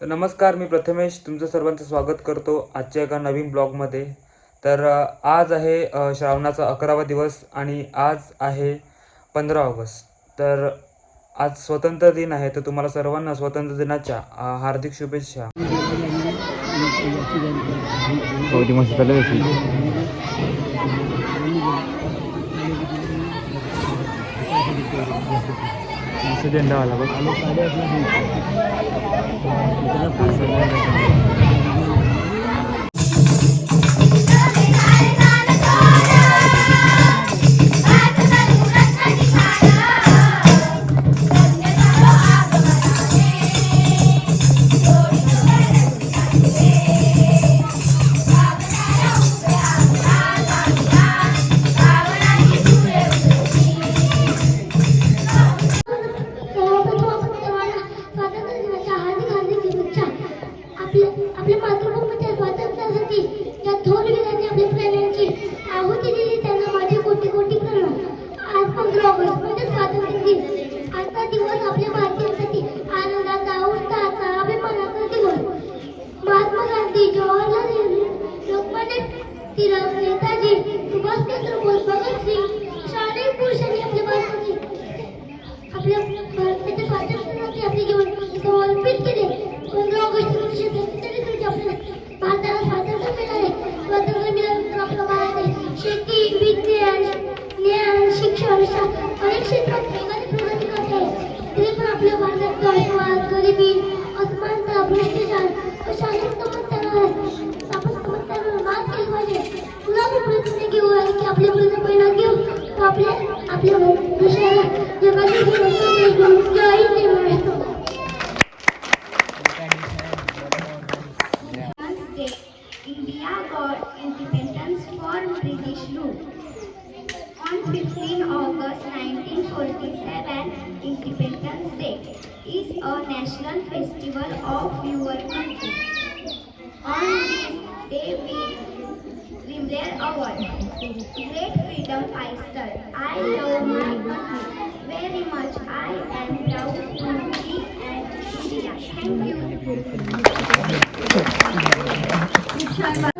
तर नमस्कार मी प्रथमेश तुमचं सर्वांचं स्वागत करतो आजच्या एका नवीन ब्लॉगमध्ये. तर आज आहे श्रावणाचा अकरावा दिवस आणि आज आहे पंधरा ऑगस्ट. तर आज स्वतंत्र दिन आहे तर तुम्हाला सर्वांना स्वतंत्र दिनाच्या हार्दिक शुभेच्छा. ऐसे झंडा वाला बस नेताजी सुभाष चंद्र बोस भगतसिंग शालेय पुरुषांनी आपल्या भारताची आपल्या भारताच्या स्वातंत्र्यासाठी आपले जीवन समर्पित केले पंधरा ऑगस्ट एकोणीसशे सत्तेचाळीस रोजी आपल्या भारताला स्वातंत्र्य मिळाले स्वातंत्र्य मिळाल्यानंतर आपला भारत शेती विज्ञान ज्ञान शिक्षण शास्त्र got independence from British rule. On 15 August 1947, Independence Day is a national festival of your country. On this day, we remember our great freedom fighter. I love my country very much. I am proud to be an Indian. Thank you.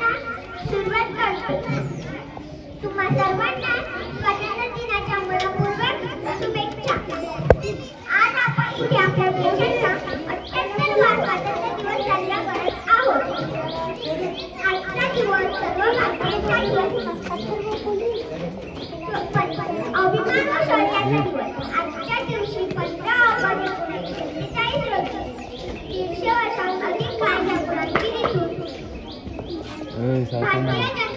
सुरुवात करतो तुम्हा सर्वांना Tak.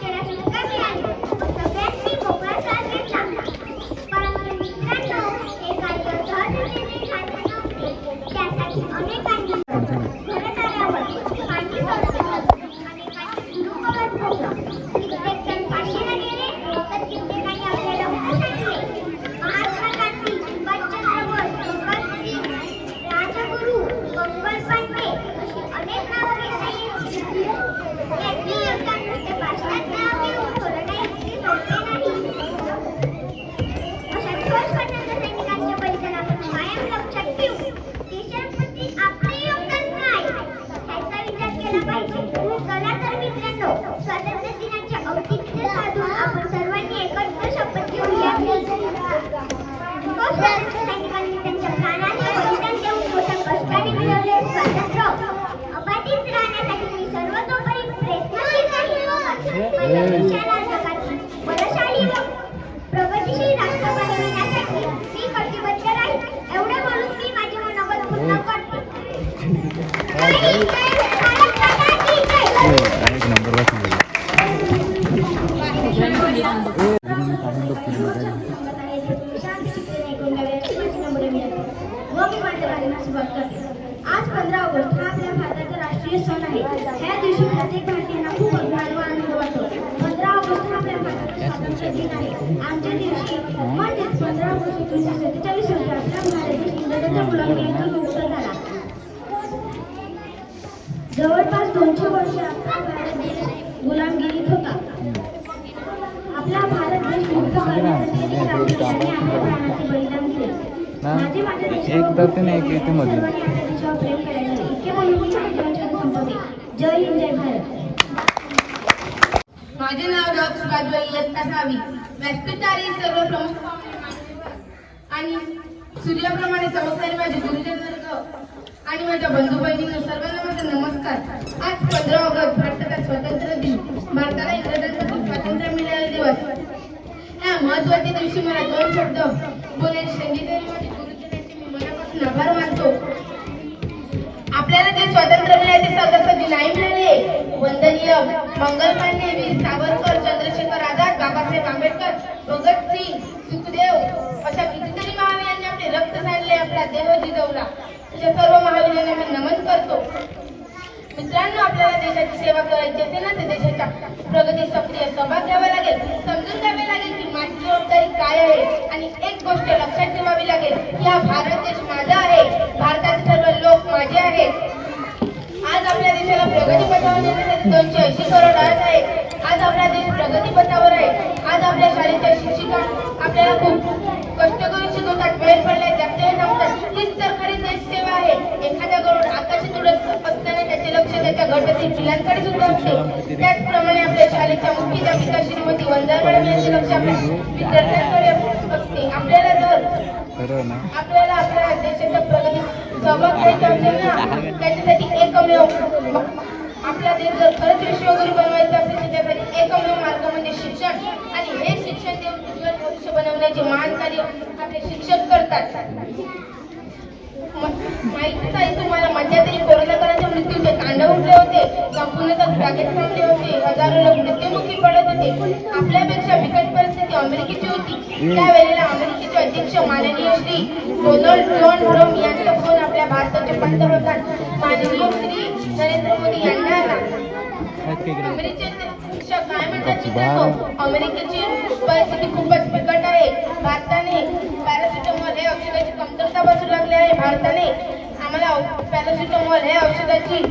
中国。आज पंधरा August हा आपल्या भारताचा राष्ट्रीय सण आहे. ह्या दिवशी प्रत्येक भारतीयांना खूप अभिमान व आनंद वाटतो. पंधरा ऑगस्ट हा आपल्या भारताचा स्वातंत्र्य दिन आहे. आमच्या दिवशी म्हणजेच पंधरा ऑगस्ट एकोणीसशे सत्तेचाळीस रोजी आपला भारत देश इंग्रजांच्या मुक्त झाला. जवळपास दोनशे वर्ष ना? एकदा ते नाही बोलून मध्ये. माझे नाव डॉक्टर काजल इयत्ता सहावी व्यासपीठावरील सर्व प्रमुख आणि सूर्याप्रमाणे चमकणारे माझे गुरुजन वर्ग आणि माझ्या बंधू बहिणींनो सर्वांना माझा नमस्कार. आज पंधरा ऑगस्ट भारताचा स्वातंत्र्य दिन. भारताला इंग्रजांपासून स्वातंत्र्य मिळालेला दिवस. ह्या महत्त्वाच्या दिवशी मला दोन शब्द बोलायची संधी दिली माझे. मनापासून आभार मानतो आपल्याला जे स्वातंत्र्य मिळाले ते सहजासहजी नाही मिळाले. वंदनीय मंगलमान्य वीर सावरकर चंद्रशेखर आझाद बाबासाहेब आंबेडकर भगतसिंग सुखदेव अशा कितीतरी महावीरांनी आपले रक्त सांडले आपला देह जिजवला अशा म्हणजे सर्व महावीरांना मी नमन करतो. मित्रांनो आपल्याला देशाची सेवा करायची असेल ना तर देशाच्या प्रगती सक्रिय सहभाग घ्यावा लागेल. समजून घ्यावे लागेल की माझी जबाबदारी काय आहे. आणि एक गोष्ट लक्षात ठेवावी लागेल की हा भारत देश माझा आहे भारताचे सर्व लोक माझे आहेत आज आपल्या देशाला प्रगती पथावर नेण्यासाठी दोनशे ऐंशी आज आहे. आज आपला देश प्रगतीपथावर आहे. आज आपल्या शाळेच्या शिक्षिका आपल्याला खूप कष्ट करून शिकवतात वेळ पडले जास्त नव्हतात तीच सरकारी तर देश सेवा आहे. एखाद्या गरुड आकाशात उडत असताना त्याचे लक्ष त्याच्या गटातील पिलांकडे सुद्धा असते त्याचप्रमाणे आपल्या शाळेच्या मुख्याध्यापिका श्रीमती वंदना मॅडम यांचे लक्ष आपल्या विद्यार्थ्यांकडे असते. आपल्याला जर आपल्याला आपल्या देशाच्या प्रगतीत सहभाग घ्यायचा असेल ना त्याच्यासाठी एकमेव आपला देश जर खरंच विश्वगुरु बनवायचा असेल त्याच्यासाठी एकमेव मार्ग म्हणजे शिक्षण. आणि हे शिक्षण देऊन उज्ज्वल भविष्य बनवण्याचे महान कार्य आपले शिक्षक करतात. माहितीच आहे तुम्हाला मध्या तरी काळाच्या मृत्यूचे तांडव उठले होते संपूर्णतः जागेत थांबले होते हजारो लोक मृत्युमुखी पडत होते. आपल्यापेक्षा बिकट परिस्थिती अमेरिकेची होती. त्यावेळेला अमेरिकेचे अध्यक्ष माननीय श्री डोनाल्ड जॉन ट्रम्प यांचा फोन आपल्या भारताचे पंतप्रधान माननीय श्री नरेंद्र मोदी अमेरिकेचे काय म्हणतात मित्रांनो अमेरिकेची परिस्थिती खूपच बिकट आहे. भारताने पॅरासिटामॉल हे औषधाची कमतरता बसू लागली आहे. भारताने आम्हाला पॅरासिटामॉल हे औषधाची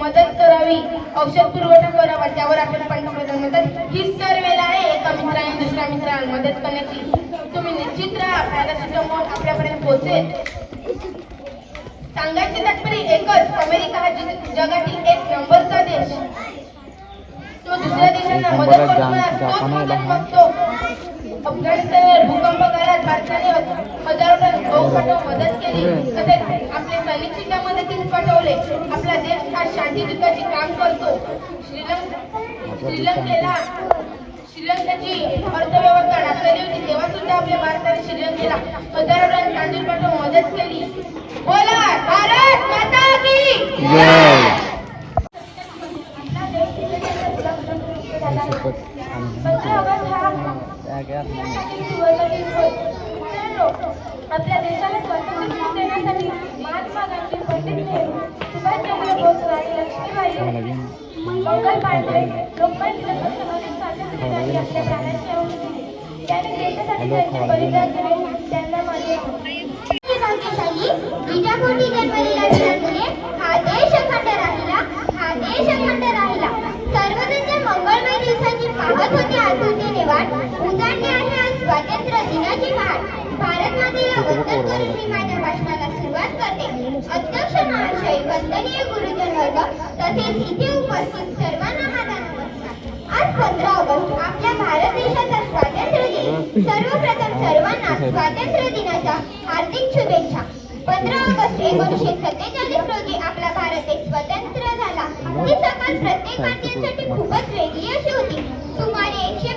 मदत करावी औषध पुरवठा करावा त्यावर आपण पंतप्रधान म्हणतात हीच तर वेळ आहे. एका मित्राने दुसऱ्या मित्राला मदत करण्याची. तुम्ही निश्चित राहा पॅरासिटामॉल आपल्यापर्यंत पोहोचेल. सांगायचे तात्पर्य एकच अमेरिका हा जग- जगातील एक नंबरचा देश. तो दुसऱ्या देशांना मदत करतो. अफगाणिस्तानवर भूकंप काळात भारताने हजारो पाठवून मदत केली. तसेच आपले सैनिक सुद्धा मदतीस पाठवले. आपला देश हा शांतियुताचे काम करतो. श्रीलंका श्रीलंकेला श्रीलंकेची अर्थव्यवस्था ढासळली होती. तेव्हा सुद्धा आपल्या भारताने श्रीलंकेला हजारो टन तांदूळ पाठवून मदत केली. बोला भारत माता की आपल्या देशाला स्वातंत्र्य देण्यासाठी महात्मा गांधी पंडित नेहरू सुभाषचंद्र बोस राणी लक्ष्मीबाई मंगल पांडे लोकमान्य जन्मलेला हा देश अखंड राहिला हा देश अखंड राहिला सर्वजण मंगळमय दिवसाची पाहत होते आहे आज स्वातंत्र्य दिनाची पहाट भारत मातेला वंदन करून मी माझ्या भाषणाला सुरुवात करते अध्यक्ष महाशय वंदनीय गुरुजन वर्ग तसेच इथे उपस्थित सर्वांना माझा नमस्कार आज पंधरा ऑगस्ट आपल्या भारत देशाचा स्वातंत्र्य दिन. सर्वप्रथम सर्वांना स्वातंत्र्य दिनाच्या हार्दिक शुभेच्छा. पंधरा ऑगस्ट एकोणीसशे सत्तेचाळीस रोजी आपला भारत देश स्वतंत्र झाला. ही सकाळ प्रत्येक भारतीयांसाठी खूपच वेगळी अशी होती. सुमारे एकशे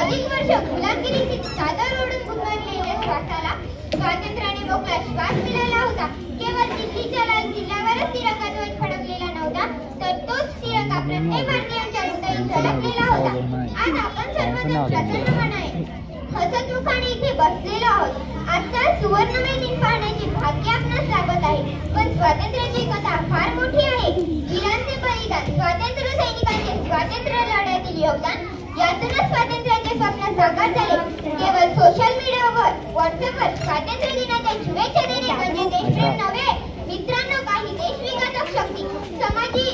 अधिक वर्ष गुलामगिरीची चादर ओढून गुंगरलेल्या श्वासाला स्वातंत्र्याने मोकळा श्वास मिळाला होता. केवळ दिल्लीच्या लाल किल्ल्यावरच तिरंगा ध्वज फडकलेला नव्हता तर तोच तिरंगा प्रत्येक इथे बसलेलो आहोत आजचा सुवर्णमय दिन पाहण्याचे भाग्य आपणास आहे पण स्वातंत्र्याची कथा फार मोठी आहे वीरांचे बलिदान स्वातंत्र्य सैनिकांचे स्वातंत्र्य लढ्यातील योगदान यातूनच स्वातंत्र्याचे स्वप्न साकार झाले केवळ सोशल मीडियावर व्हॉट्सअपवर स्वातंत्र्य दिनाच्या शुभेच्छा देणे म्हणजे देशप्रेम नव्हे. मित्रांनो काही देश विघातक शक्ती समाजी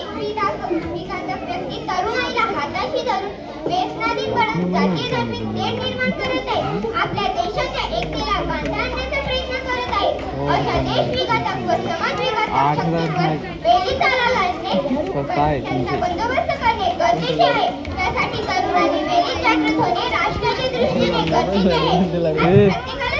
व्यक्ती तरुणाईला हाताशी धरून व्यसनाधीन बनत जातीय धार्मिक तेढ निर्माण करत आहे. आपल्या देशाच्या एकतेला बांधा आणण्याचा प्रयत्न करत आहे. अशा देश विघातक व समाज विघातक शक्तींवर वेळी चाला त्यांचा. बंदोबस्त करणे गरजेचे आहे. त्यासाठी तरुणांनी वेळीच जागृत होणे राष्ट्राच्या दृष्टीने गरजेचे आहे. आज